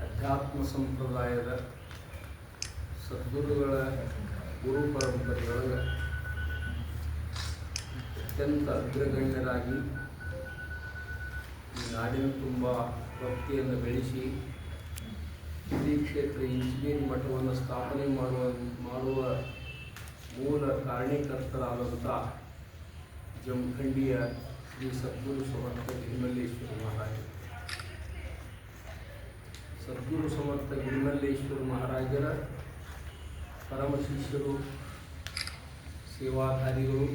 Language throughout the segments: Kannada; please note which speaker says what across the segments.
Speaker 1: ಅಧ್ಯಾತ್ಮ ಸಂಪ್ರದಾಯದ ಸದ್ಗುರುಗಳ ಗುರು ಪರಂಪರೆಯೊಳಗೆ ಅತ್ಯಂತ ಅಗ್ರಗಣ್ಯರಾಗಿ ನಾಡಿನ ತುಂಬ ಭಕ್ತಿಯನ್ನು ಬೆಳೆಸಿ ಶ್ರೀ ಕ್ಷೇತ್ರ ಇಂಜಿನಿಯರಿಂಗ್ ಮಠವನ್ನು ಸ್ಥಾಪನೆ ಮಾಡುವ ಮಾಡುವ ಮೂಲ ಕಾರಣೀಕರ್ತರಾದಂಥ ಜಮಖಂಡಿಯ ಶ್ರೀ ಸದ್ಗುರು ಸಮರ್ಥ ಗಿರಿಮಲ್ಲೇಶ್ವರ ಮಹಾರಾಜ ಸದ್ಗುರು ಸಮರ್ಥ ಗುರುನಲ್ಲೇಶ್ವರ ಮಹಾರಾಜರ ಪರಮ ಶಿಷ್ಯರು, ಸೇವಾಧಾರಿಗಳು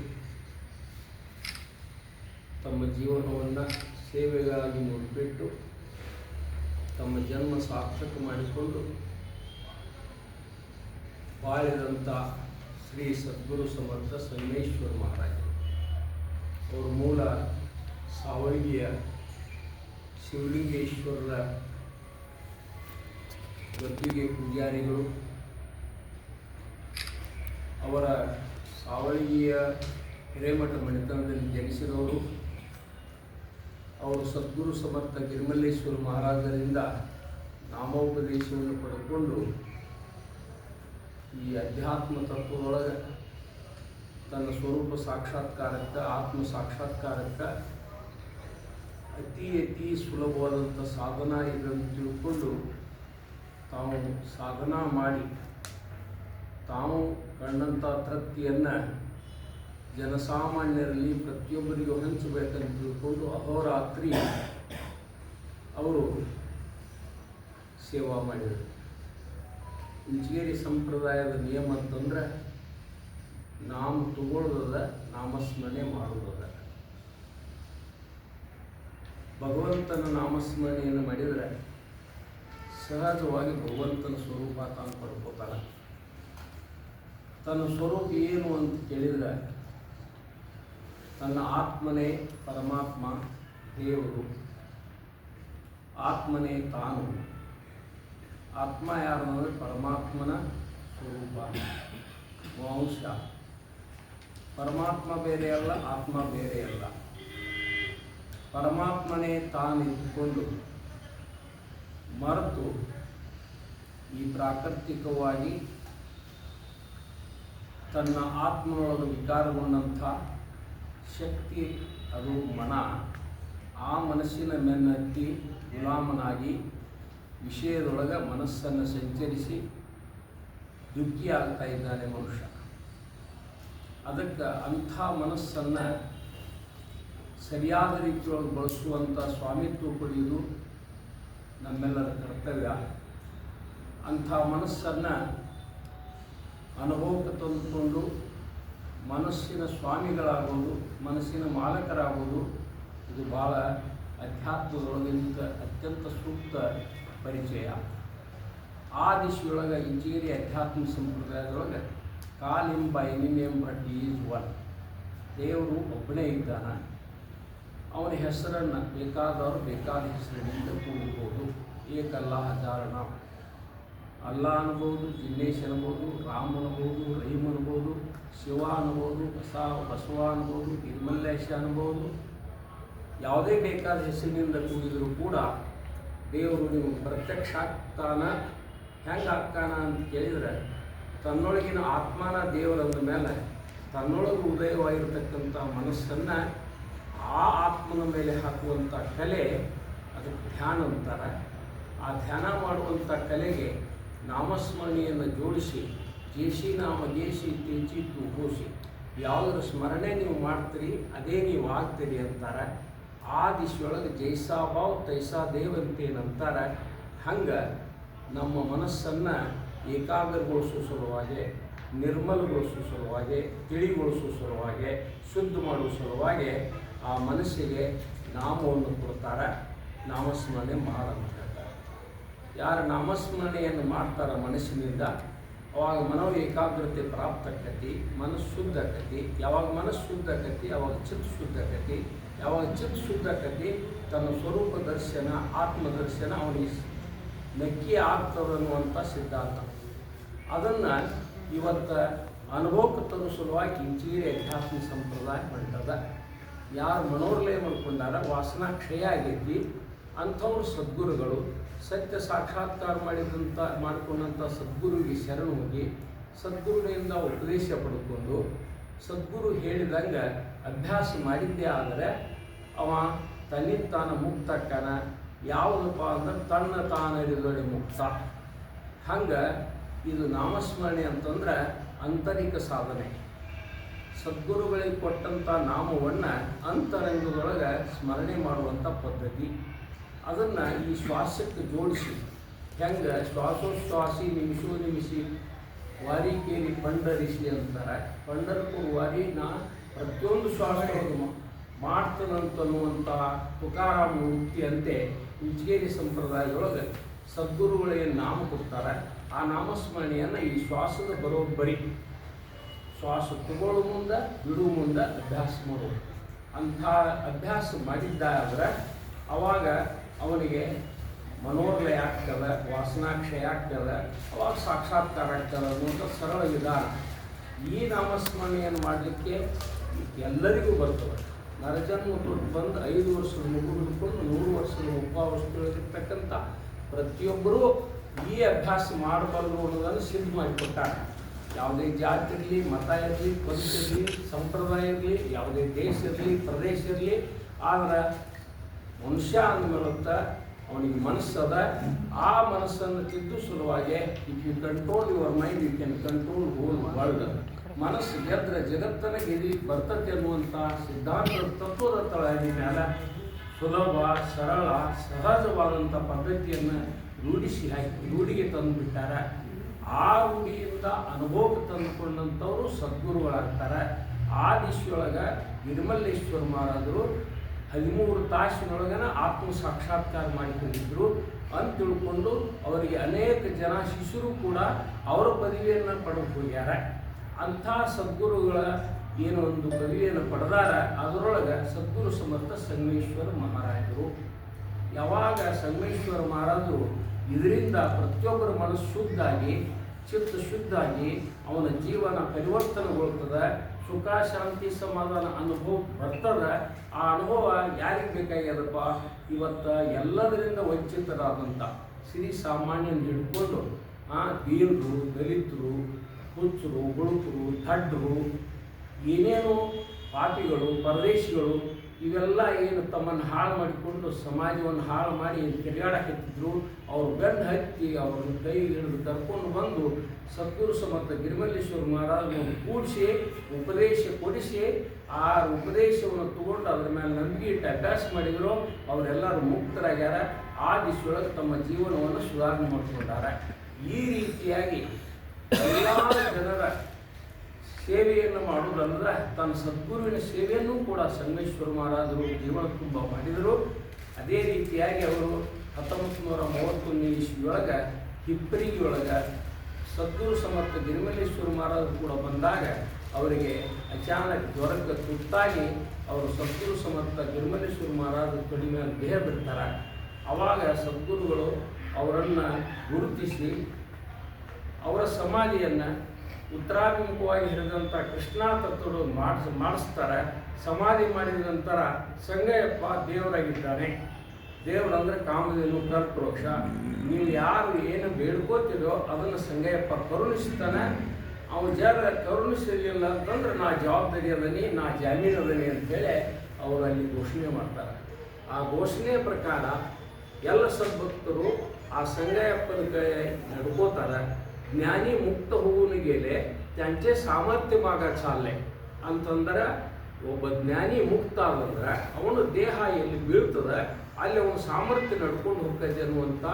Speaker 1: ತಮ್ಮ ಜೀವನವನ್ನು ಸೇವೆಗಾಗಿ ಮುಡಿಪಿಟ್ಟು ತಮ್ಮ ಜನ್ಮ ಸಾರ್ಥಕ ಮಾಡಿಕೊಂಡು ಬಾಳಿದಂಥ ಶ್ರೀ ಸದ್ಗುರು ಸಮರ್ಥ ಸಂಗಮೇಶ್ವರ ಮಹಾರಾಜರು. ಅವ್ರ ಮೂಲ ಸಾವಳಿಯ ಶಿವಲಿಂಗೇಶ್ವರರ ಗದ್ದುಗೆ ಪೂಜಾರಿಗಳು ಅವರ ಸಾವಳಿಯ ಹಿರೇಮಠ ಮಣಿತನದಲ್ಲಿ ಜನಿಸಿದವರು, ಅವರು ಸದ್ಗುರು ಸಮರ್ಥ ಗಿರ್ಮಲ್ಲೇಶ್ವರ ಮಹಾರಾಜರಿಂದ ನಾಮೋಪದೇಶವನ್ನು ಪಡೆದುಕೊಂಡು ಈ ಅಧ್ಯಾತ್ಮ ತತ್ವದೊಳಗೆ ತನ್ನ ಸ್ವರೂಪ ಸಾಕ್ಷಾತ್ಕಾರಕ್ಕೆ, ಆತ್ಮ ಸಾಕ್ಷಾತ್ಕಾರಕ್ಕೆ ಅತಿ ಅತಿ ಸುಲಭವಾದಂಥ ಸಾಧನ ಇದನ್ನು ತಿಳ್ಕೊಂಡು ತಾವು ಸಾಧನ ಮಾಡಿ, ತಾವು ಕಂಡಂಥ ತೃಪ್ತಿಯನ್ನು ಜನಸಾಮಾನ್ಯರಲ್ಲಿ ಪ್ರತಿಯೊಬ್ಬರಿಗೂ ಹಂಚಬೇಕಂತ ತಿಳ್ಕೊಂಡು ಅಹೋರಾತ್ರಿ ಅವರು ಸೇವಾ ಮಾಡಿದರು. ಇಂಚಗೇರಿ ಸಂಪ್ರದಾಯದ ನಿಯಮ ಅಂತಂದ್ರೆ ನಾಮ ತಗೊಳ್ಳೋದ ನಾಮಸ್ಮರಣೆ ಮಾಡೋದದ ಭಗವಂತನ ನಾಮಸ್ಮರಣೆಯನ್ನು ಮಾಡಿದರೆ ಸಹಜವಾಗಿ ಭಗವಂತನ ಸ್ವರೂಪ ತಾನು ಪಡ್ಕೋತಾನೆ ತನ್ನ ಸ್ವರೂಪ ಏನು ಅಂತ ಕೇಳಿದರೆ, ತನ್ನ ಆತ್ಮನೇ ಪರಮಾತ್ಮ, ದೇವರು. ಆತ್ಮನೇ ತಾನು. ಆತ್ಮ ಯಾರು ಅಂದರೆ ಪರಮಾತ್ಮನ ಸ್ವರೂಪ. ವಂಶ. ಪರಮಾತ್ಮ ಬೇರೆ ಅಲ್ಲ, ಆತ್ಮ ಬೇರೆ ಅಲ್ಲ. ಪರಮಾತ್ಮನೇ ತಾನಿದ್ದುಕೊಂಡು ಮರೆತು ಈ ಪ್ರಾಕೃತಿಕವಾಗಿ ತನ್ನ ಆತ್ಮನೊಳಗೆ ವಿಕಾರಗೊಂಡಂಥ ಶಕ್ತಿ, ಅದು ಮನ. ಆ ಮನಸ್ಸಿನ ಮೆನ್ನತ್ತಿ ಗುಲಾಮನಾಗಿ ವಿಷಯದೊಳಗೆ ಮನಸ್ಸನ್ನು ಸಂಚರಿಸಿ ದುಃಖಿ ಆಗ್ತಾ ಇದ್ದಾನೆ ಮನುಷ್ಯ. ಅದಕ್ಕೆ ಅಂಥ ಮನಸ್ಸನ್ನು ಸರಿಯಾದ ರೀತಿಯೊಳಗೆ ಬಳಸುವಂಥ ಸ್ವಾಮಿತ್ವ ಪಡೆಯುವುದು ನಮ್ಮೆಲ್ಲರ ಕರ್ತವ್ಯ. ಅಂಥ ಮನಸ್ಸನ್ನು ಅನುಭವಕ್ಕೆ ತಂದುಕೊಂಡು ಮನಸ್ಸಿನ ಸ್ವಾಮಿಗಳಾಗೋದು, ಮನಸ್ಸಿನ ಮಾಲಕರಾಗೋದು ಇದು ಭಾಳ ಅಧ್ಯಾತ್ಮದೊಳಗಿಂತ ಅತ್ಯಂತ ಸೂಕ್ತ ಪರಿಚಯ. ಆ ದಿಶೆಯೊಳಗೆ ಇಂಜಿನಿಯರಿ ಅಧ್ಯಾತ್ಮ ಸಂಪ್ರದಾಯದೊಳಗೆ ಕಾಲಿಂಬ ಎನಿಮೆಂಬ ಈಸ್ ಒನ್. ದೇವರು ಒಬ್ಬನೇ ಇದ್ದಾನೆ. ಅವನ ಹೆಸರನ್ನು ಬೇಕಾದವರು ಬೇಕಾದ ಹೆಸರಿನಿಂದ ಕೂಡಬಹುದು ಏಕಲ್ಲ ಹಜಾರಣ ಅಲ್ಲ ಅನ್ಬೋದು ಜಿನ್ನೇಶ್ ಅನ್ಬೋದು, ರಾಮ್ ಅನ್ಬೋದು ರಹೀಮ್ ಅನ್ಬೋದು, ಶಿವ ಅನ್ಬೋದು, ಬಸ, ಬಸವ ಅನ್ಬೋದು ನಿರ್ಮಲ್ಲೇಶ ಅನ್ಬೋದು. ಯಾವುದೇ ಬೇಕಾದ ಹೆಸರಿನಿಂದ ಕೂಡಿದರೂ ಕೂಡ ದೇವರು ನೀವು ಪ್ರತ್ಯಕ್ಷ ಆಗ್ತಾನ ಹೆಂಗೆ ಆಗ್ತಾನ ಅಂತ ಕೇಳಿದರೆ, ತನ್ನೊಳಗಿನ ಆತ್ಮನ ದೇವರಂದ ಮೇಲೆ ತನ್ನೊಳಗೆ ಉದಯವಾಗಿರ್ತಕ್ಕಂಥ ಮನಸ್ಸನ್ನು ಆ ಆತ್ಮನ ಮೇಲೆ ಹಾಕುವಂಥ ಕಲೆ ಅದಕ್ಕೆ ಧ್ಯಾನ ಅಂತಾರೆ. ಆ ಧ್ಯಾನ ಮಾಡುವಂಥ ಕಲೆಗೆ ನಾಮಸ್ಮರಣೆಯನ್ನು ಜೋಡಿಸಿ ಜೇಸಿ ನಾಮ ಜೇಸಿ ತೇಚಿ ತುಗೋಸಿ ಯಾವುದರ ಸ್ಮರಣೆ ನೀವು ಮಾಡ್ತೀರಿ, ಅದೇ ನೀವು ಆಗ್ತೀರಿ ಅಂತಾರೆ. ಆ ದಿಶೆಯೊಳಗೆ ಜೈಸಾ ಭಾವ್ ತೈಸಾ ದೇವ್ ಅಂತೇನಂತಾರೆ ಹಂಗೆ ನಮ್ಮ ಮನಸ್ಸನ್ನು ಏಕಾಗ್ರಗೊಳಿಸುವ ಸಲುವಾಗಿ ನಿರ್ಮಲಗೊಳಿಸುವ ಸಲುವಾಗಿ ತಿಳಿಗೊಳಿಸುವ ಸಲುವಾಗಿ, ಶುದ್ಧ ಮಾಡೋ ಸಲುವಾಗಿ ಆ ಮನಸ್ಸಿಗೆ ನಾಮವನ್ನು ಕೊಡ್ತಾರೆ, ನಾಮಸ್ಮರಣೆ ಮಾಡಂತ ಯಾರು ನಾಮಸ್ಮರಣೆಯನ್ನು ಮಾಡ್ತಾರೆ ಮನಸ್ಸಿನಿಂದ, ಅವಾಗ ಮನೋ ಏಕಾಗ್ರತೆ ಪ್ರಾಪ್ತ ಆಕತಿ, ಮನಸ್ಸು ಶುದ್ಧ ಆಕತಿ, ಯಾವಾಗ ಮನಸ್ಸು ಶುದ್ಧ ಆಕತಿ ಯಾವಾಗ ಚಿತ್ ಶುದ್ಧ ಆಕತಿ, ಯಾವಾಗ ಚಿತ್ ಶುದ್ಧ ಆಕತಿ, ತನ್ನ ಸ್ವರೂಪ ದರ್ಶನ, ಆತ್ಮ ದರ್ಶನ ಅವನಿಗೆ ನೆಕ್ಕಿ ಆಗ್ತದನ್ನುವಂಥ ಸಿದ್ಧಾಂತ. ಅದನ್ನು ಇವತ್ತು ಅನುಭವಕ್ಕೆ ಸಲುವಾಗಿ ಇಂಚೀರಿ ಅಧ್ಯಾತ್ಮ ಸಂಪ್ರದಾಯ ಹೊಂಟದ ಯಾರು ಮನೋರ್ಲಯ ಮಾಡ್ಕೊಂಡಾರ ವಾಸನಾ ಕ್ಷಯ ಆಗೈತಿ.
Speaker 2: ಅಂಥವ್ರು ಸದ್ಗುರುಗಳು, ಸತ್ಯ ಸಾಕ್ಷಾತ್ಕಾರ ಮಾಡಿದಂಥ ಮಾಡಿಕೊಂಡಂಥ ಸದ್ಗುರುವಿಗೆ ಶರಣ ಹೋಗಿ ಸದ್ಗುರುವಿನಿಂದ ಉಪದೇಶ ಪಡ್ಕೊಂಡು ಸದ್ಗುರು ಹೇಳಿದಂಗೆ ಅಭ್ಯಾಸ ಮಾಡಿದ್ದೇ ಆದರೆ ಅವ ತನ್ನಿತ್ತಾನ ಮುಕ್ತಕ್ಕನ ಯಾವುದಪ್ಪ ಅಂದ್ರೆ ತನ್ನ ತಾನರಿದೊಡೆ ಮುಕ್ತ. ಹಂಗೆ ಇದು ನಾಮಸ್ಮರಣೆ ಅಂತಂದ್ರೆ ಆಂತರಿಕ ಸಾಧನೆ. ಸದ್ಗುರುಗಳಿಗೆ ಕೊಟ್ಟಂಥ ನಾಮವನ್ನು ಅಂತರಂಗದೊಳಗೆ ಸ್ಮರಣೆ ಮಾಡುವಂಥ ಪದ್ಧತಿ. ಅದನ್ನು ಈ ಶ್ವಾಸಕ್ಕೆ ಜೋಡಿಸಿ. ಹೆಂಗೆ? ಶ್ವಾಸೋಶ್ವಾಸಿ ನಿಮಿಷೋ ನಿಮಿಷಿ, ವಾರಿ ಕೇರಿ ಪಂಡರಿಸಿ ಅಂತಾರೆ. ಪಂಡರ್ಪುರ್ ವಾರಿ ನಾ ಪ್ರತಿಯೊಂದು ಶ್ವಾಸದೊಳಗೆ ಮಾಡ್ತಾನಂತನ್ನುವಂಥ ತುಕಾರಾಮ ವೃತ್ತಿಯಂತೆ ಉಜ್ಗೇರಿ ಸಂಪ್ರದಾಯದೊಳಗೆ ಸದ್ಗುರುಗಳಿಗೆ ನಾಮ ಕೊಡ್ತಾರೆ. ಆ ನಾಮಸ್ಮರಣೆಯನ್ನು ಈ ಶ್ವಾಸದ ಬರೋಬ್ಬರಿ. ಶ್ವಾಸ ತಗೊಳ್ಳೋ ಮುಂದೆ ಬಿಡುವ ಮುಂದೆ ಅಭ್ಯಾಸ ಮಾಡೋದು ಅಂಥ ಅಭ್ಯಾಸ ಮಾಡಿದ್ದಾದ್ರೆ ಅವಾಗ ಅವನಿಗೆ ಮನೋರ್ಲಯ ಆಗ್ತದೆ, ವಾಸನಾಕ್ಷಯ ಆಗ್ತದೆ, ಅವಾಗ ಸಾಕ್ಷಾತ್ಕಾರ ಆಗ್ತದೆ ಅನ್ನುವಂಥ ಸರಳ ವಿಧಾನ. ಈ ನಾಮಸ್ಮರಣೆಯನ್ನು ಮಾಡಲಿಕ್ಕೆ ಎಲ್ಲರಿಗೂ ಬರ್ತದೆ. ನರಜನ್ಮ ಬಂದು ಐದು ವರ್ಷದ ಮಗು ಹಿಡ್ಕೊಂಡು ನೂರು ವರ್ಷದ ಉಪವಾಸಗಳಿರ್ತಕ್ಕಂಥ ಪ್ರತಿಯೊಬ್ಬರೂ ಈ ಅಭ್ಯಾಸ ಮಾಡಬಾರ್ದು ಅನ್ನೋದನ್ನು ಸಿದ್ಧ ಮಾಡಿಕೊಟ್ಟಾರೆ ಯಾವುದೇ ಜಾತಿ ಇರಲಿ, ಮತ ಇರಲಿ, ಪಂಥ ಇರಲಿ, ಸಂಪ್ರದಾಯ ಇರಲಿ, ಯಾವುದೇ ದೇಶ ಇರಲಿ, ಪ್ರದೇಶ ಇರಲಿ, ಆದ್ರೆ ಮನುಷ್ಯ ಅಂದಮೇಲತ್ತ ಅವನಿಗೆ ಮನಸ್ಸದ, ಆ ಮನಸ್ಸನ್ನು ತಿದ್ದು ಸುಲಭವಾಗಿ if you control your mind you can control whole world ಮನಸ್ಸು ಗೆದ್ರೆ ಜಗತ್ತನ್ನ ಗೆದಿಲಿಕ್ಕೆ ಬರ್ತತೆ ಅನ್ನುವಂಥ ಸಿದ್ಧಾಂತದ ತತ್ವದ ತಳಹದಿ ಮೇಲೆ ಸುಲಭ, ಸರಳ ಸಹಜವಾದಂಥ ಪದ್ಧತಿಯನ್ನು ರೂಢಿಸಿ ಹಾಕಿ, ರೂಢಿಗೆ ತಂದುಬಿಟ್ಟಾರೆ. ಆ ರೂಢಿಯಿಂದ ಅನುಭವಕ್ಕೆ ತಂದುಕೊಂಡಂಥವ್ರು ಸದ್ಗುರುಗಳಾಗ್ತಾರೆ. ಆ ದಿಶೆಯೊಳಗೆ ನಿರ್ಮಲೇಶ್ವರ ಮಹಾರಾಜರು ಹದಿಮೂರು ತಾಸಿನೊಳಗನ ಆತ್ಮ ಸಾಕ್ಷಾತ್ಕಾರ ಮಾಡಿಕೊಂಡಿದ್ದರು ಅಂತ ತಿಳ್ಕೊಂಡು ಅವರಿಗೆ ಅನೇಕ ಜನ ಶಿಷ್ಯರು ಕೂಡ ಅವರ ಪದವಿಯನ್ನು ಪಡೆದು ಹೋಗ್ಯಾರ. ಅಂಥ ಸದ್ಗುರುಗಳ ಏನು ಒಂದು ಪದವಿಯನ್ನು ಪಡೆದಾರ, ಅದರೊಳಗೆ ಸದ್ಗುರು ಸಮರ್ಥ ಸಂಗಮೇಶ್ವರ ಮಹಾರಾಜರು. ಯಾವಾಗ ಸಂಗಮೇಶ್ವರ ಮಹಾರಾಜರು ಇದರಿಂದ ಪ್ರತಿಯೊಬ್ಬರ ಮನಸ್ಸು ಶುದ್ಧಾಗಿ, ಚಿತ್ತ ಶುದ್ಧಾಗಿ, ಅವನ ಜೀವನ ಪರಿವರ್ತನೆಗೊಳ್ತದೆ, ಸುಖ, ಶಾಂತಿ, ಸಮಾಧಾನ ಅನುಭವ ಬರ್ತದೆ. ಆ ಅನುಭವ ಯಾರಿಗೆ ಬೇಕಾಗ್ಯದಪ್ಪ? ಇವತ್ತು ಎಲ್ಲದರಿಂದ ವಂಚಿತರಾದಂಥ ಸಿರಿ ಸಾಮಾನ್ಯನ ಹಿಡ್ಕೊಂಡು ದೀನರು ದಲಿತರು, ಹುಚ್ಚರು ಗುಳುಕರು ದಡ್ಡರು ಏನೇನು ಪಾಪಿಗಳು, ಪರದೇಶಿಗಳು ಇವೆಲ್ಲ ಏನು ತಮ್ಮನ್ನು ಹಾಳು ಮಾಡಿಕೊಂಡು ಸಮಾಜವನ್ನು ಹಾಳು ಮಾಡಿ ತಿರುಗಾಡಕತ್ತಿದ್ರು ಅವ್ರು ಬೆನ್ನು ಹತ್ತಿ ಅವರನ್ನು ಕೈ ಹಿಡಿದು ಕರ್ಕೊಂಡು ಬಂದು ಸದ್ಗುರು ಸಮರ್ಥ ಗಿರಿಮಲ್ಲೇಶ್ವರ ಮಹಾರಾಜನ ಕೂಡಿಸಿ, ಉಪದೇಶ ಕೊಡಿಸಿ, ಆ ಉಪದೇಶವನ್ನು ತಗೊಂಡು ಅದ್ರ ಮೇಲೆ ನಂಬಿಕೆ ಇಟ್ಟು ಅಭ್ಯಾಸ ಮಾಡಿದ್ರು, ಅವರೆಲ್ಲರೂ ಮುಕ್ತರಾಗ್ಯಾರ ಆ ದಿಶೆಯೊಳಗೆ ತಮ್ಮ ಜೀವನವನ್ನು ಸುಧಾರಣೆ ಮಾಡಿಕೊಂಡಾರ. ಈ ರೀತಿಯಾಗಿ ಎಲ್ಲ ಜನರ ಸೇವೆಯನ್ನು ಮಾಡುವುದಂದ್ರೆ ತನ್ನ ಸದ್ಗುರುವಿನ ಸೇವೆಯನ್ನು ಕೂಡ ಸಂಗಮೇಶ್ವರ ಮಹಾರಾಜರು ಜೀವನ ತುಂಬ ಮಾಡಿದರು. ಅದೇ ರೀತಿಯಾಗಿ ಅವರು ಹತ್ತೊಂಬತ್ತು ನೂರ ಮೂವತ್ತೊಂದನೇ ಇಸ್ವಿಯೊಳಗೆ ಹಿಪ್ಪರಿಗೆಯೊಳಗೆ ಸದ್ಗುರು ಸಮರ್ಥ ಗಿರಿಮಲ್ಲೇಶ್ವರ ಮಹಾರಾಜರು ಕೂಡ ಬಂದಾಗ ಅವರಿಗೆ ಅಚಾನಕ್ ಜ್ವರಕ್ಕೆ ತುತ್ತಾಗಿ ಅವರು ಸದ್ಗುರು ಸಮರ್ಥ ಗಿರಿಮಲ್ಲೇಶ್ವರ ಮಹಾರಾಜರು ಕಡಿಮೆ ದೇಹ ಬಿಡ್ತಾರೆ. ಆವಾಗ ಸದ್ಗುರುಗಳು ಅವರನ್ನು ಗುರುತಿಸಿ ಅವರ ಸಮಾಧಿಯನ್ನು ಉತ್ತರಾಭಿಮುಖವಾಗಿ ಹಿಡಿದಂಥ ಕೃಷ್ಣ ತತ್ವಗಳು ಮಾಡಿಸ್, ಮಾಡಿಸ್ತಾರೆ, ಸಮಾಧಿ ಮಾಡಿದ ನಂತರ ಸಂಗಯ್ಯಪ್ಪ ದೇವರಾಗಿದ್ದಾನೆ. ದೇವರಂದರೆ ಕಾಮಧೇನು ಕರ್ಪೋಕ್ಷ ನೀವು ಯಾರು ಏನು ಬೇಡ್ಕೋತಿದೋ ಅದನ್ನು ಸಂಗಯ್ಯಪ್ಪ ಕರುಣಿಸ್ತಾನೆ. ಅವನು ಜರ ಕರುಣಿಸಲಿಲ್ಲ ಅಂತಂದ್ರೆ ನಾ ಜವಾಬ್ದಾರಿ ಅದನಿ, ನಾ ಜಾಮೀನು ಅದನಿ ಅಂತೇಳಿ ಅವರು ಅಲ್ಲಿ ಘೋಷಣೆ ಮಾಡ್ತಾರೆ. ಆ ಘೋಷಣೆಯ ಪ್ರಕಾರ ಎಲ್ಲ ಸದ್ಭಕ್ತರು ಆ ಸಂಗಯ್ಯಪ್ಪನ ಕೈ ನಡ್ಕೋತಾರೆ. ज्ञानी मुक्त होऊन गेले त्यांचे सामर्थ्य मागा चालले ಅಂತಂದ್ರೆ ಒಬ್ಬ ಜ್ಞಾನಿ ಮುಕ್ತ ಆದಂದ್ರೆ ಅವನ ದೇಹ ಎಲ್ಲಿ ಬೀಳ್ತದೆ ಅಲ್ಲಿ ಅವನ ಸಾಮರ್ಥ್ಯ ನಡ್ಕೊಂಡು ಹೋಗ್ತದೆ ಅನ್ನುವಂಥ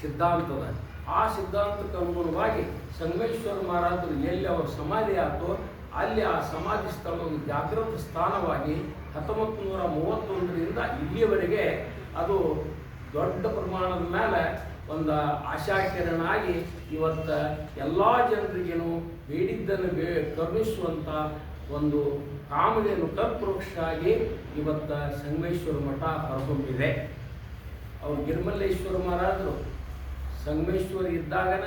Speaker 2: ಸಿದ್ಧಾಂತದ ಆ ಸಿದ್ಧಾಂತಕ್ಕೆ ಅನುಗುಣವಾಗಿ ಸಂಗಮೇಶ್ವರ ಮಹಾರಾಜರು ಎಲ್ಲಿ ಅವರ ಸಮಾಧಿ ಆತೋ ಅಲ್ಲಿ ಆ ಸಮಾಧಿ ಸ್ಥಳ ಒಂದು ಜಾಗೃತ ಸ್ಥಾನವಾಗಿ ಹತ್ತೊಂಬತ್ತು ನೂರ ಮೂವತ್ತೊಂದರಿಂದ ಇಲ್ಲಿಯವರೆಗೆ ಅದು ದೊಡ್ಡ ಪ್ರಮಾಣದ ಮೇಲೆ ಒಂದು ಆಶಾಕಿರಣ ಆಗಿ ಇವತ್ತು ಎಲ್ಲ ಜನರಿಗೇನು ಬೇಡಿದ್ದನ್ನು ಬೇ ಕರುಣಿಸುವಂಥ ಒಂದು ಕಾಮನೆಯನ್ನು ಕಲ್ಪವೃಕ್ಷ ಆಗಿ ಇವತ್ತು ಸಂಗಮೇಶ್ವರ ಮಠ ಹೊರಹೊಮ್ಮಿದೆ ಅವರು ಗಿರ್ಮಲ್ಲೇಶ್ವರ ಮಹಾರಾಜರು, ಸಂಗಮೇಶ್ವರ ಇದ್ದಾಗನ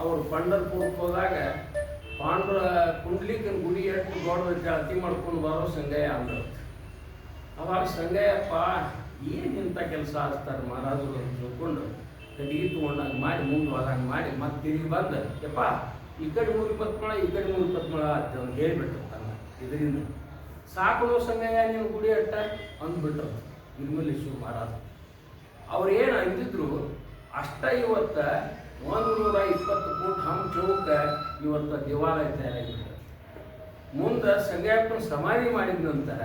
Speaker 2: ಅವರು ಪಂಡರ್ಪುರಕ್ಕೆ ಹೋದಾಗ ಪಾಂಡ್ರ ಕುಂಡ್ಲಿಕನ ಗುಡಿ ಎಷ್ಟು ದೊಡ್ಡ ಅಳತಿ ಮಾಡ್ಕೊಂಡು ಬರೋ ಸಂಗಯ್ಯ ಅಂದರು. ಅವಾಗ ಸಂಗಯ್ಯಪ್ಪ, ಏನು ಇಂಥ ಕೆಲಸ ಆಗ್ತಾರೆ ಮಹಾರಾಜರು ಅಂತ ತಿಳ್ಕೊಂಡು ಕಟ್ಟಿಗೆ ತೊಗೊಂಡಂಗೆ ಮಾಡಿ ಮುಂದೆ ಹೋದಂಗೆ ಮಾಡಿ, ಮತ್ತೆ ತಿರುಗಿ ಬಂದು, ಯಪ್ಪ, ಈ ಕಡೆ ಮೂರು ಇಪ್ಪತ್ತು ಮೊಳ ಈ ಕಡೆ ಮೂರು ಇಪ್ಪತ್ತು ಮೊಳ ಅಂತ ಅವ್ನು ಹೇಳಿಬಿಟ್ಟಿರ್ತಾನೆ ಇದರಿಂದ. ಸಾಕು ಸಂಗಯ್ಯ ನೀನು ಗುಡಿ ಅಟ್ಟ ಅಂದ್ಬಿಟ್ರು. ನಿರ್ಮಲೇಶ್ವರ ಮಹಾರಾಜ. ಅವ್ರು ಏನು ಅಂದಿದ್ರು, ಅಷ್ಟ ಇವತ್ತ ಒಂದು ನೂರ ಇಪ್ಪತ್ತು ಫೂಟ್ ಹಮ್ ಚೌಕ ಇವತ್ತ ದೇವಾಲಯ ತಯಾರಾಗಿತ್ತು ಮುಂದೆ ಸಂಗಯಪ್ಪನ ಸಮಾಧಿ ಮಾಡಿದ ನಂತರ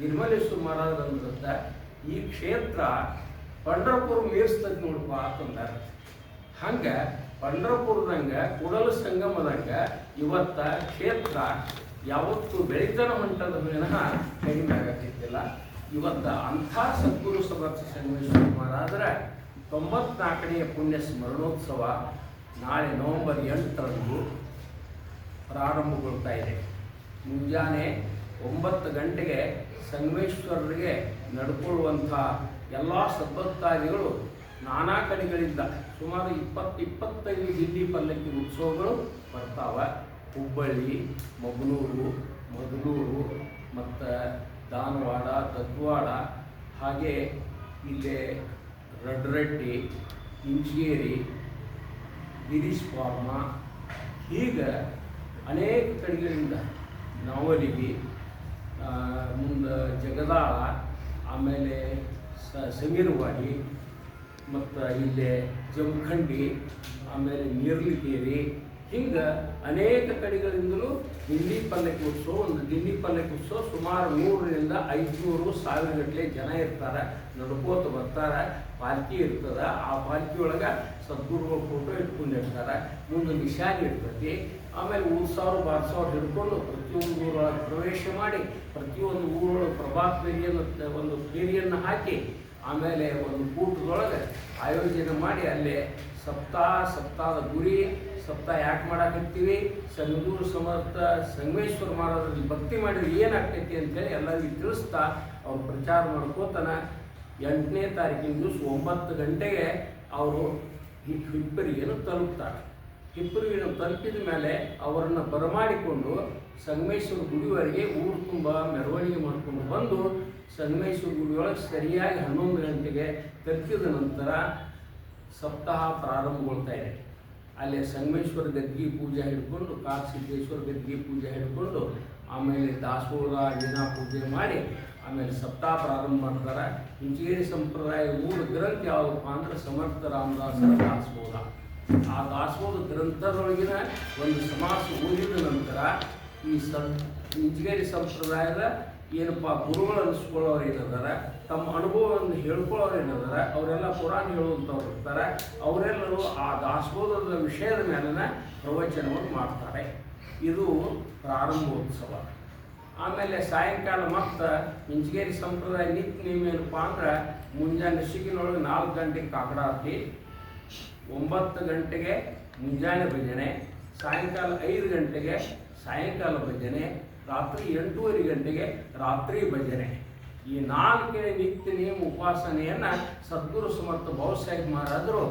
Speaker 2: ನಿರ್ಮಲೇಶ್ವರ ಮಹಾರಾಜರ ಅಂದ್ರಂತ, ಈ ಕ್ಷೇತ್ರ ಪಂಡ್ರಪುರ ಮೀರಿಸ್ತೈತಿ ನೋಡಪ್ಪ ಅಂತಂದ. ಹಂಗ ಪಂಡ್ರಪುರದಂಗ, ಕುಡಲ ಸಂಗಮದಂಗ ಇವತ್ತ ಕ್ಷೇತ್ರ ಯಾವತ್ತು ಬೆಳಿತನ ಹೊಂಟದ ವಿನಃ ಕಡಿಮೆ ಆಗತ್ತಿದ್ದಿಲ್ಲ ಇವತ್ತ ಅಂಥ ಸದ್ಗುರು ಸಮರ್ಥ ಸಂಗಮೇಶ್ವರ ಮಹಾರಾಜರ ತೊಂಬತ್ನಾಲ್ಕನೆಯ ಪುಣ್ಯ ಸ್ಮರಣೋತ್ಸವ ನಾಳೆ ನವೆಂಬರ್ ಎಂಟರಂದು ಪ್ರಾರಂಭಗೊಳ್ತಾ ಇದೆ. ಮುಂಜಾನೆ ಒಂಬತ್ತು ಗಂಟೆಗೆ ಸಂಗಮೇಶ್ವರರಿಗೆ ನಡ್ಕೊಳ್ಳುವಂಥ ಎಲ್ಲ ಸದ್ಭಕ್ತಾದಿಗಳು ನಾನಾ ಕಡೆಗಳಿಂದ ಸುಮಾರು ಇಪ್ಪತ್ತು, ಇಪ್ಪತ್ತೈದು ಜಿಲ್ಲೆ ಪಲ್ಲಕ್ಕಿ ಉತ್ಸವಗಳು ಬರ್ತಾವ. ಹುಬ್ಬಳ್ಳಿ, ಮಗನೂರು ಮಗಲೂರು ಮತ್ತು ದಾನವಾಡ ದದ್ವಾಡ, ಹಾಗೆ ಇಲ್ಲೇ ರಡ್ರಟ್ಟಿ ಇಂಚೇರಿ ಗಿರೀಶ್ ಫಾರ್ಮ, ಹೀಗೆ ಅನೇಕ ಕಡೆಗಳಿಂದ ನವಲಿಗಿ ಮುಂದೆ ಜಗದಾಳ, ಆಮೇಲೆ ಸಮೀರವಾಡಿ ಮತ್ತು ಇಲ್ಲಿ ಜಮಖಂಡಿ, ಆಮೇಲೆ ನೀರ್ಲಿಕೇರಿ ಹಿಂಗೆ ಅನೇಕ ಕಡೆಗಳಿಂದಲೂ ದಿಲ್ಲಿ ಪಲ್ಲಕ್ಕಿ ಉತ್ಸವ, ಒಂದು ದಿಲ್ಲಿ ಪಲ್ಲಕ್ಕಿ ಉತ್ಸವ ಸುಮಾರು ನೂರರಿಂದ ಐದುನೂರು ಸಾವಿರ ಗಟ್ಟಲೆ ಜನ ಇರ್ತಾರೆ, ನಡ್ಕೋತ ಬರ್ತಾರೆ, ಪಾಲ್ಕಿ ಇರ್ತದೆ, ಆ ಪಾಲ್ಕಿ ಒಳಗೆ ಸದ್ಗುರುಗಳ ಫೋಟೋ ಇಟ್ಕೊಂಡಿರ್ತಾರೆ ಮುಂದೆ ನಿಶಾನಿ ಇರ್ತೈತಿ. ಆಮೇಲೆ ಮೂರು ಸಾವಿರ, ಬಾರು ಸಾವಿರ ಹಿಡ್ಕೊಂಡು ಪ್ರತಿಯೊಂದು ಊರೊಳಗೆ ಪ್ರವೇಶ ಮಾಡಿ ಪ್ರತಿಯೊಂದು ಊರೊಳಗೆ ಪ್ರಭಾತ್ ಫೇರಿಯನ್ನು ಒಂದು ಫೇರಿಯನ್ನು ಹಾಕಿ ಆಮೇಲೆ ಒಂದು ಕೂಟದೊಳಗೆ ಆಯೋಜನೆ ಮಾಡಿ ಅಲ್ಲೇ ಸಪ್ತಾಹ ಸಪ್ತಾಹದ ಗುರಿ ಸಪ್ತಾಹ ಯಾಕೆ ಮಾಡಾಕತ್ತೀವಿ ಸಂಗೂರು ಸಮರ್ಥ ಸಂಗಮೇಶ್ವರ ಮಹಾರಾಜರಲ್ಲಿ ಭಕ್ತಿ ಮಾಡಿದ್ರೆ ಏನಾಗ್ತೈತಿ ಅಂತೇಳಿ ಎಲ್ಲರಿಗೂ ತಿಳಿಸ್ತಾ ಅವ್ರು ಪ್ರಚಾರ ಮಾಡ್ಕೋತಾನ. ಎಂಟನೇ ತಾರೀಕಿನ ದಿವಸ ಒಂಬತ್ತು ಗಂಟೆಗೆ ಅವರು ಈ ಹಿಪ್ಪರಿಗೆಯನ್ನು ತಲುಪ್ತಾರೆ. ಹಿಪ್ಪರಿಗೆಯನ್ನು ತಲುಪಿದ ಮೇಲೆ ಅವರನ್ನು ಬರಮಾಡಿಕೊಂಡು ಸಂಗಮೇಶ್ವರ ಗುಡಿವರೆಗೆ ಊರು ತುಂಬ ಮೆರವಣಿಗೆ ಮಾಡಿಕೊಂಡು ಬಂದು ಸಂಗಮೇಶ್ವರ ಗುಡಿಯೊಳಗೆ ಸರಿಯಾಗಿ ಹನ್ನೊಂದು ಗಂಟೆಗೆ ತಲುಪಿದ ನಂತರ ಸಪ್ತಾಹ ಪ್ರಾರಂಭಗೊಳ್ತಾ ಇದೆ. ಅಲ್ಲಿ ಸಂಗಮೇಶ್ವರ ಗದ್ಗಿ ಪೂಜೆ ಹಿಡ್ಕೊಂಡು ಕಾಕಸಿದ್ದೇಶ್ವರ ಗದ್ಗಿ ಪೂಜೆ ಹಿಡ್ಕೊಂಡು ಆಮೇಲೆ ದಾಸೋಹ ದಿನ ಪೂಜೆ ಮಾಡಿ ಆಮೇಲೆ ಸಪ್ತಾಹ ಪ್ರಾರಂಭ ಮಾಡ್ತಾರೆ. ಇಂಚೇರಿ ಸಂಪ್ರದಾಯ ಮೂರು ಗ್ರಂಥ ಯಾವುದಪ್ಪ ಅಂದ್ರೆ ಸಮರ್ಥ ರಾಮದಾಸರ ದಾಸೋಹ. ಆ ದಾಸೋಹ ಗ್ರಂಥದೊಳಗಿನ ಒಂದು ಸಮಾಸ ಓದಿದ ನಂತರ ಈ ಸಂ ಇಂಚಗೇರಿ ಸಂಪ್ರದಾಯದ ಏನಪ್ಪ ಗುರುಗಳು ಅನಿಸ್ಕೊಳ್ಳೋರು ಏನದಾರ, ತಮ್ಮ ಅನುಭವವನ್ನು ಹೇಳ್ಕೊಳ್ಳೋರು ಏನದಾರ, ಅವರೆಲ್ಲ ಪುರಾಣ ಹೇಳುವಂಥವ್ರು ಇರ್ತಾರೆ. ಅವರೆಲ್ಲರೂ ಆ ದಾಸೋಹದ ವಿಷಯದ ಮೇಲೆ ಪ್ರವಚನವನ್ನು ಮಾಡ್ತಾರೆ. ಇದು ಪ್ರಾರಂಭೋತ್ಸವ. ಆಮೇಲೆ ಸಾಯಂಕಾಲ ಮತ್ತು ಇಂಜಗೇರಿ ಸಂಪ್ರದಾಯ ನಿತ್ಯ ನಿಯಮ ಏನಪ್ಪ ಅಂದ್ರೆ, ಮುಂಜಾನೆ ಸಿಗಿನೊಳಗೆ ನಾಲ್ಕು ಗಂಟೆಗೆ ಕಾಕಡಾರತಿ ಒಂಬತ್ತು ಗಂಟೆಗೆ ಮುಂಜಾನೆ ಭಜನೆ, ಸಾಯಂಕಾಲ ಐದು ಗಂಟೆಗೆ ಸಾಯಂಕಾಲ ಭಜನೆ, ರಾತ್ರಿ ಎಂಟೂವರೆ ಗಂಟೆಗೆ ರಾತ್ರಿ ಭಜನೆ. ಈ ನಾಲ್ಕನೇ ನಿತ್ಯ ನಿಯಮ ಉಪಾಸನೆಯನ್ನು ಸದ್ಗುರು ಸಮರ್ಥ ಬಹುಸಾಹೇಬ್ ಮಹಾರಾಜರು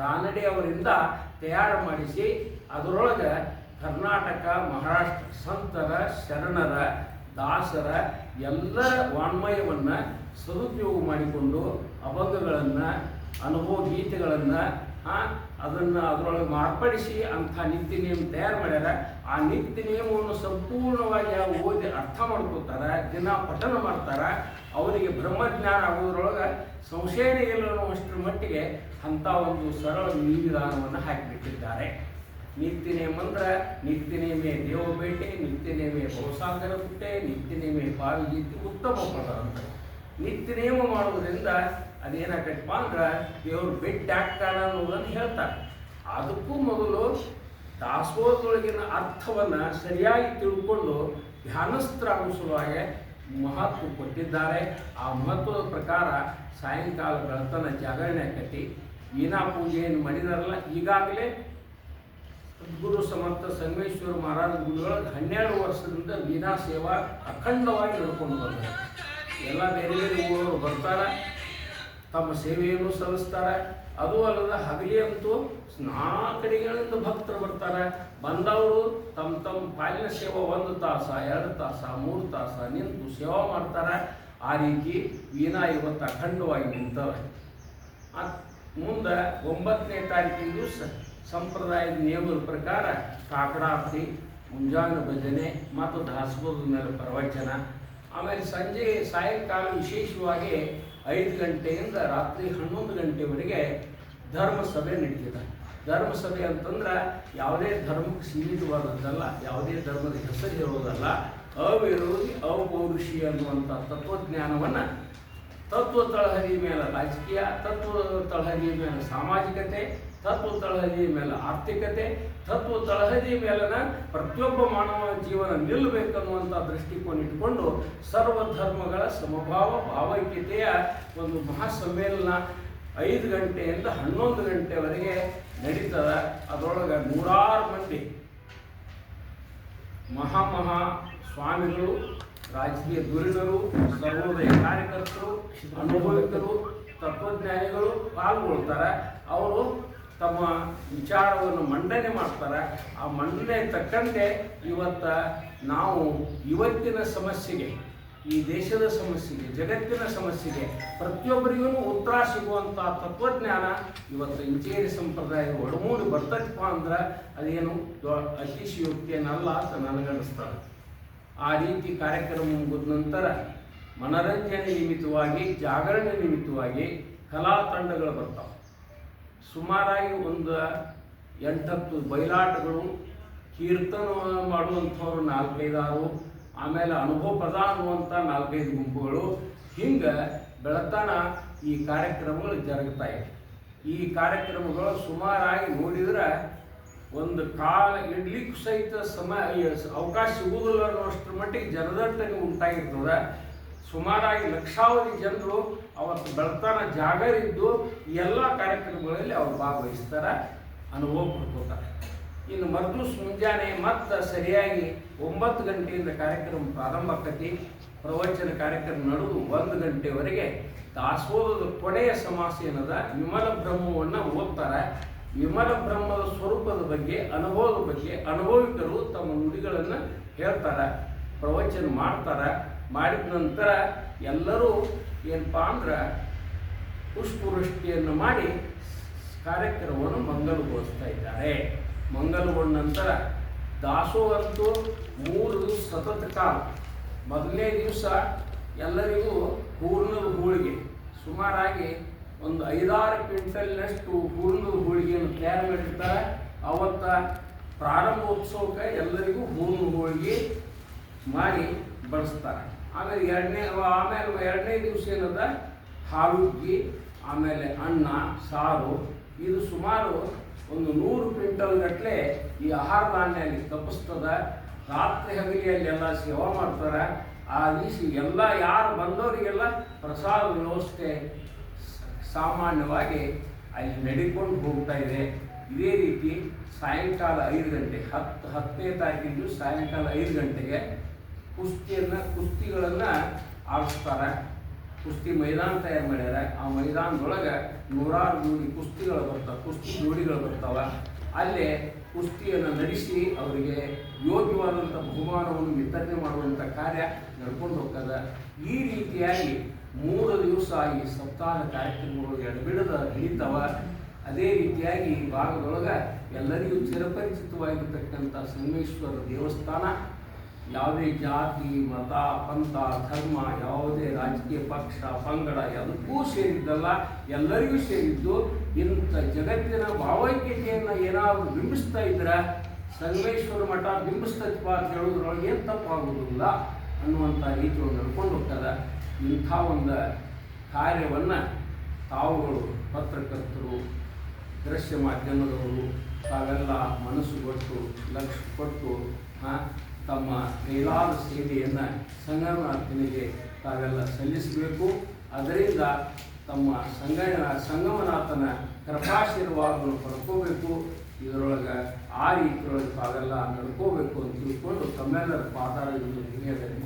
Speaker 2: ರಾನಡೆ ಅವರಿಂದ ತಯಾರು ಮಾಡಿಸಿ, ಅದರೊಳಗೆ ಕರ್ನಾಟಕ, ಮಹಾರಾಷ್ಟ್ರ, ಸಂತರ, ಶರಣರ, ದಾಸರ ಎಲ್ಲ ವಾಣ್ಮಯವನ್ನು ಸದುಪಯೋಗ ಮಾಡಿಕೊಂಡು ಅಭಂಗಗಳನ್ನು ಅನುಭವ ಗೀತೆಗಳನ್ನು ಅದನ್ನು ಅದರೊಳಗೆ ಮಾರ್ಪಡಿಸಿ ಅಂಥ ನಿತ್ಯ ನಿಯಮ ತಯಾರು ಮಾಡ್ಯಾರ. ಆ ನಿತ್ಯ ನಿಯಮವನ್ನು ಸಂಪೂರ್ಣವಾಗಿ ಓದಿ ಅರ್ಥ ಮಾಡ್ಕೋತಾರೆ, ದಿನ ಪಠನ ಮಾಡ್ತಾರೆ. ಅವರಿಗೆ ಬ್ರಹ್ಮಜ್ಞಾನ ಆಗೋದ್ರೊಳಗೆ ಸಂಶಯನೇ ಇಲ್ಲ ಅನ್ನುವಷ್ಟರ ಮಟ್ಟಿಗೆ ಅಂಥ ಒಂದು ಸರಳ ವಿಧಾನವನ್ನು ಹಾಕಿಬಿಟ್ಟಿದ್ದಾರೆ. ನಿತ್ಯ ನೇಮ ಅಂದ್ರೆ ನಿತ್ಯ ನೇಮೆ ದೇವ ಬೇಟೆ ನಿತ್ಯ ನೇಮೆ ಬಹುಸಾಗರ ಪುಟ್ಟೆ ನಿತ್ಯ ನೇಮೆ ಬಾವಿ ಗೀತೆ ಉತ್ತಮ ಪದ ಅಂತ. ನಿತ್ಯ ನೇಮ ಮಾಡುವುದರಿಂದ ಅದೇನಾಗತ್ತಪ್ಪ ಅಂದ್ರೆ ದೇವರು ಭೇಟಿ ಆಗ್ತಾನ ಅನ್ನೋದನ್ನು ಹೇಳ್ತಾರೆ. ಅದಕ್ಕೂ ಮೊದಲು ದಾಸೋಹದೊಳಗಿನ ಅರ್ಥವನ್ನು ಸರಿಯಾಗಿ ತಿಳ್ಕೊಂಡು ಧ್ಯಾನಸ್ಥರಾಗುವ ಸಲುವಾಗಿ ಮಹತ್ವ ಕೊಟ್ಟಿದ್ದಾರೆ. ಆ ಮಹತ್ವದ ಪ್ರಕಾರ ಸಾಯಂಕಾಲ ಬೆಳತನ ಜಾಗರಣೆ ಆಕತಿ. ವೀಣಾ ಪೂಜೆಯನ್ನು ಮಾಡಿದಾರಲ್ಲ, ಈಗಾಗಲೇ ಗುರು ಸಮರ್ಥ ಸಂಗಮೇಶ್ವರ ಮಹಾರಾಜ ಗುರುಗಳು ಹನ್ನೆರಡು ವರ್ಷದಿಂದ ವೀಣಾ ಸೇವಾ ಅಖಂಡವಾಗಿ ನಡ್ಕೊಂಡು ಬಂದರು ಎಲ್ಲ ಬೇರೆ ಬೇರೆ ಊರವರು ಬರ್ತಾರೆ. ತಮ್ಮ ಸೇವೆಯನ್ನು ಸಲ್ಲಿಸ್ತಾರೆ. ಅದು ಅಲ್ಲದ ಹಗಲಿ ಅಂತೂ ನಾನಾ ಕಡೆಗಳಿಂದ ಭಕ್ತರು ಬರ್ತಾರೆ. ಬಂದವರು ತಮ್ಮ ತಮ್ಮ ಪಾಲಿನ ಸೇವಾ ಒಂದು ತಾಸ, ಎರಡು ತಾಸ, ಮೂರು ತಾಸ ನಿಂತು ಸೇವಾ ಮಾಡ್ತಾರೆ. ಆ ರೀತಿ ವೀಣಾ ಇವತ್ತು ಅಖಂಡವಾಗಿ ನಿಂತವೆ. ಮುಂದೆ ಒಂಬತ್ತನೇ ತಾರೀಕಿನ ದಿವಸ ಸಂಪ್ರದಾಯದ ನಿಯಮದ ಪ್ರಕಾರ ಕಾಕಡಾರ್ತಿ ಮುಂಜಾನೆ ಭಜನೆ ಮತ್ತು ದಾಸೋಹದ ಮೇಲೆ ಪ್ರವಚನ. ಆಮೇಲೆ ಸಂಜೆ ಸಾಯಂಕಾಲ ವಿಶೇಷವಾಗಿ ಐದು ಗಂಟೆಯಿಂದ ರಾತ್ರಿ ಹನ್ನೊಂದು ಗಂಟೆವರೆಗೆ ಧರ್ಮ ಸಭೆ ನಡೀತದೆ. ಧರ್ಮಸಭೆ ಅಂತಂದ್ರೆ ಯಾವುದೇ ಧರ್ಮಕ್ಕೆ ಸೀಮಿತವಾದದ್ದಲ್ಲ, ಯಾವುದೇ ಧರ್ಮದ ಹೆಸರು ಹೇಳೋದಲ್ಲ ಅವಿರೋಧಿ ಅಪೌರುಷಿ ಅನ್ನುವಂಥ ತತ್ವಜ್ಞಾನವನ್ನು ತತ್ವ ತಳಹರಿ ಮೇಲೆ ರಾಜಕೀಯ, ತತ್ವ ತಳಹದಿಯ ಮೇಲೆ ಸಾಮಾಜಿಕತೆ, ತತ್ವ ತಳಹದಿಯ ಮೇಲೆ ಆರ್ಥಿಕತೆ ತತ್ವ ತಳಹದಿ ಮೇಲನ ಪ್ರತಿಯೊಬ್ಬ ಮಾನವ ಜೀವನ ನಿಲ್ಲಬೇಕನ್ನುವಂಥ ದೃಷ್ಟಿಕೋನ ಇಟ್ಕೊಂಡು ಸರ್ವ ಧರ್ಮಗಳ ಸಮಭಾವ ಭಾವೈಕ್ಯತೆಯ ಒಂದು ಮಹಾಸಮ್ಮೇಳನ ಐದು ಗಂಟೆಯಿಂದ ಹನ್ನೊಂದು ಗಂಟೆವರೆಗೆ ನಡೀತದ. ಅದರೊಳಗೆ ನೂರಾರು ಮಂದಿ ಮಹಾಮಹಾ ಸ್ವಾಮಿಗಳು, ರಾಜಕೀಯ ಧುರಿಣರು ಸರ್ವೋದಯ ಕಾರ್ಯಕರ್ತರು, ಅನುಭವಿಕರು, ತತ್ವಜ್ಞಾನಿಗಳು ಪಾಲ್ಗೊಳ್ತಾರೆ. ಅವರು ತಮ್ಮ ವಿಚಾರವನ್ನು ಮಂಡನೆ ಮಾಡ್ತಾರೆ. ಆ ಮಂಡನೆ ತಕ್ಕಂತೆ ಇವತ್ತ ನಾವು ಇವತ್ತಿನ ಸಮಸ್ಯೆಗೆ, ಈ ದೇಶದ ಸಮಸ್ಯೆಗೆ, ಜಗತ್ತಿನ ಸಮಸ್ಯೆಗೆ ಪ್ರತಿಯೊಬ್ಬರಿಗೂ ಉತ್ತರ ಸಿಗುವಂಥ ತತ್ವಜ್ಞಾನ ಇವತ್ತು ಇಂಚೇರಿ ಸಂಪ್ರದಾಯ ಒಡಮೂಡಿ ಬರ್ತಪ್ಪ ಅಂದ್ರೆ ಅದೇನು ಅತಿಶಯೋಕ್ತಿಯನ್ನಲ್ಲ ಅಂತ ನನಗನ್ನಿಸ್ತಾರೆ ಆ ರೀತಿ ಕಾರ್ಯಕ್ರಮ ಮುಗಿದ ನಂತರ ಮನರಂಜನೆ ನಿಮಿತ್ತವಾಗಿ, ಜಾಗರಣೆ ನಿಮಿತ್ತವಾಗಿ ಕಲಾ ತಂಡಗಳು ಬರ್ತಾವೆ. ಸುಮಾರಾಗಿ ಒಂದು ಎಂಟತ್ತು ಬಯಲಾಟಗಳು ಕೀರ್ತನ ಮಾಡುವಂಥವ್ರು ನಾಲ್ಕೈದಾರು, ಆಮೇಲೆ ಅನುಭವ ಪದ ಅನ್ನುವಂಥ ನಾಲ್ಕೈದು ಗುಂಪುಗಳು. ಹಿಂಗೆ ಬೆಳತನ ಈ ಕಾರ್ಯಕ್ರಮಗಳು ಜರುಗ್ತಾ ಇವೆ ಈ ಕಾರ್ಯಕ್ರಮಗಳು ಸುಮಾರಾಗಿ ನೋಡಿದ್ರೆ ಒಂದು ಕಾಲ ಇಡ್ಲಿಕ್ಕೂ ಸಹಿತ ಸಮ ಅವಕಾಶ ಸಿಗುವುದಿಲ್ಲ ಅನ್ನೋಷ್ಟರ ಮಟ್ಟಿಗೆ ಜನದಟ್ಟಣೆ ಉಂಟಾಗಿರ್ತದೆ. ಸುಮಾರಾಗಿ ಲಕ್ಷಾವಧಿ ಜನರು ಅವತ್ತು ಬೆಳತಾನ ಜಾಗರಿದ್ದು ಎಲ್ಲ ಕಾರ್ಯಕ್ರಮಗಳಲ್ಲಿ ಅವ್ರು ಭಾಗವಹಿಸ್ತಾರೆ ಅನುಭವ ಪಡ್ಕೋತಾರೆ ಇನ್ನು ಮರ್ದೂಸ್ ಮುಂಜಾನೆ ಮತ್ತೆ ಸರಿಯಾಗಿ ಒಂಬತ್ತು ಗಂಟೆಯಿಂದ ಕಾರ್ಯಕ್ರಮ ಪ್ರಾರಂಭ ಆಕತಿ. ಪ್ರವಚನ ಕಾರ್ಯಕ್ರಮ ನಡೆದು ಒಂದು ಗಂಟೆವರೆಗೆ ದಾಸೋಹದ ಕೊಡೆಯ ಸಮಾಸ ಏನದ? ವಿಮಲ ಬ್ರಹ್ಮವನ್ನು ಓದ್ತಾರೆ. ವಿಮಲ ಬ್ರಹ್ಮದ ಸ್ವರೂಪದ ಬಗ್ಗೆ, ಅನುಭವದ ಬಗ್ಗೆ ಅನುಭವಿಕರು ತಮ್ಮ ನುಡಿಗಳನ್ನು ಹೇಳ್ತಾರೆ, ಪ್ರವಚನ ಮಾಡ್ತಾರೆ. ಮಾಡಿದ ನಂತರ ಎಲ್ಲರೂ ಏನಪ್ಪ ಅಂದ್ರೆ ಪುಷ್ಪವೃಷ್ಟಿಯನ್ನು ಮಾಡಿ ಕಾರ್ಯಕ್ರಮವನ್ನು ಮಂಗಲಗೊಳಿಸ್ತಾ ಇದ್ದಾರೆ. ಮಂಗಲಗೊಂಡ ನಂತರ ದಾಸೋಹ ಅಂತೂ ಮೂರು ದಿವಸ ಸತತ ಕಾಲ. ಮೊದಲನೇ ದಿವಸ ಎಲ್ಲರಿಗೂ ಹೂರ್ಣದ ಹೋಳಿಗೆ. ಸುಮಾರಾಗಿ ಒಂದು ಐದಾರು ಕ್ವಿಂಟಲ್ನಷ್ಟು ಹೂರ್ಣದ ಹೋಳಿಗೆಯನ್ನು ತಯಾರು ಮಾಡಿರ್ತಾರೆ. ಅವತ್ತ ಪ್ರಾರಂಭೋತ್ಸವಕ್ಕೆ ಎಲ್ಲರಿಗೂ ಹೂರ್ಣ ಹೋಳಿಗೆ ಮಾಡಿ ಬಡಿಸ್ತಾರೆ. ಆಮೇಲೆ ಎರಡನೇ ಆಮೇಲೆ ಎರಡನೇ ದಿವಸ ಏನದ? ಹಾಲುಗ್ಗಿ ಆಮೇಲೆ ಅನ್ನ, ಸಾರು. ಇದು ಸುಮಾರು ಒಂದು ನೂರು ಕ್ವಿಂಟಲ್ ಗಟ್ಟಲೆ ಈ ಆಹಾರ ಧಾನ್ಯ ಅಲ್ಲಿ ತಪ್ಪಿಸ್ತದ. ರಾತ್ರಿ ಹಗಲಿಯಲ್ಲಿ ಎಲ್ಲ ಸೇವಾ ಮಾಡ್ತಾರೆ. ಆ ದಿವಸ ಎಲ್ಲ ಯಾರು ಬಂದವರಿಗೆಲ್ಲ ಪ್ರಸಾದ ವ್ಯವಸ್ಥೆ ಸಾಮಾನ್ಯವಾಗಿ ಅಲ್ಲಿ ನಡಿಕೊಂಡು ಹೋಗ್ತಾ ಇದೆ. ಇದೇ ರೀತಿ ಸಾಯಂಕಾಲ ಐದು ಗಂಟೆ, ಹತ್ತು, ಹತ್ತನೇ ತಾರೀಕಿಂದು ಸಾಯಂಕಾಲ ಐದು ಗಂಟೆಗೆ ಕುಸ್ತಿಯನ್ನು, ಕುಸ್ತಿಗಳನ್ನು ಆಡಿಸ್ತಾರೆ. ಕುಸ್ತಿ ಮೈದಾನ ತಯಾರು ಮಾಡ್ಯಾರ. ಆ ಮೈದಾನದೊಳಗೆ ನೂರಾರು ಜೋಡಿ ಕುಸ್ತಿಗಳು ಬರ್ತಾವೆ, ಕುಸ್ತಿ ಜೋಡಿಗಳು ಬರ್ತಾವೆ. ಅಲ್ಲಿ ಕುಸ್ತಿಯನ್ನು ನಡೆಸಿ ಅವರಿಗೆ ಯೋಗ್ಯವಾದಂಥ ಬಹುಮಾನವನ್ನು ವಿತರಣೆ ಮಾಡುವಂಥ ಕಾರ್ಯ ನಡ್ಕೊಂಡು ಹೋಗ್ತದ. ಈ ರೀತಿಯಾಗಿ ಮೂರು ದಿವಸ ಈ ಸಪ್ತಾಹ ಕಾರ್ಯಕ್ರಮಗಳು ಎಡಬಿಡದ ನಡೀತಾವ ಅದೇ ರೀತಿಯಾಗಿ ಈ ಭಾಗದೊಳಗೆ ಎಲ್ಲರಿಗೂ ಚಿರಪರಿಚಿತವಾಗಿರ್ತಕ್ಕಂಥ ಸಂಗಮೇಶ್ವರ ದೇವಸ್ಥಾನ ಯಾವುದೇ ಜಾತಿ ಮತ ಪಂಥ ಧರ್ಮ ಯಾವುದೇ ರಾಜಕೀಯ ಪಕ್ಷ ಪಂಗಡ ಎಲ್ಲಕ್ಕೂ ಸೇರಿದ್ದಲ್ಲ ಎಲ್ಲರಿಗೂ ಸೇರಿದ್ದು ಇಂಥ ಜಗತ್ತಿನ ಭಾವೈಕ್ಯತೆಯನ್ನು ಏನಾದರೂ ಬಿಂಬಿಸ್ತಾ ಇದ್ರೆ ಸಂಗಮೇಶ್ವರ ಮಠ ಬಿಂಬಿಸ್ತಪ್ಪ ಅಂತ ಹೇಳೋದ್ರೊಳಗೆ ಏನು ತಪ್ಪಾಗುವುದಿಲ್ಲ ಅನ್ನುವಂಥ ರೀತಿಯೊಳಗೆ ನಡ್ಕೊಂಡು ಹೋಗ್ತದೆ. ಇಂಥ ಒಂದು ಕಾರ್ಯವನ್ನು ತಾವುಗಳು ಪತ್ರಕರ್ತರು ದೃಶ್ಯ ಮಾಧ್ಯಮದವರು ತಾವೆಲ್ಲ ಮನಸ್ಸು ಕೊಟ್ಟು ಲಕ್ಷ ಕೊಟ್ಟು ಆ, ತಮ್ಮ ಕೈಲಾದ ಸೇವೆಯನ್ನು ಸಂಗಮನಾಥನಿಗೆ ತಾವೆಲ್ಲ ಸಲ್ಲಿಸಬೇಕು. ಅದರಿಂದ ತಮ್ಮ ಸಂಗ ಸಂಗಮನಾಥನ ಕೃಪಾಶೀರ್ವಾದವನ್ನು ಪಡ್ಕೋಬೇಕು. ಇದರೊಳಗೆ ಆ ರೀತಿಯೊಳಗೆ ತಾವೆಲ್ಲ ನಡ್ಕೋಬೇಕು ಅಂತ ತಿಳ್ಕೊಂಡು ತಮ್ಮೆಲ್ಲರ ಪಾದಾರಗಳನ್ನು ಹಿರಿಯದಲ್ಲಿ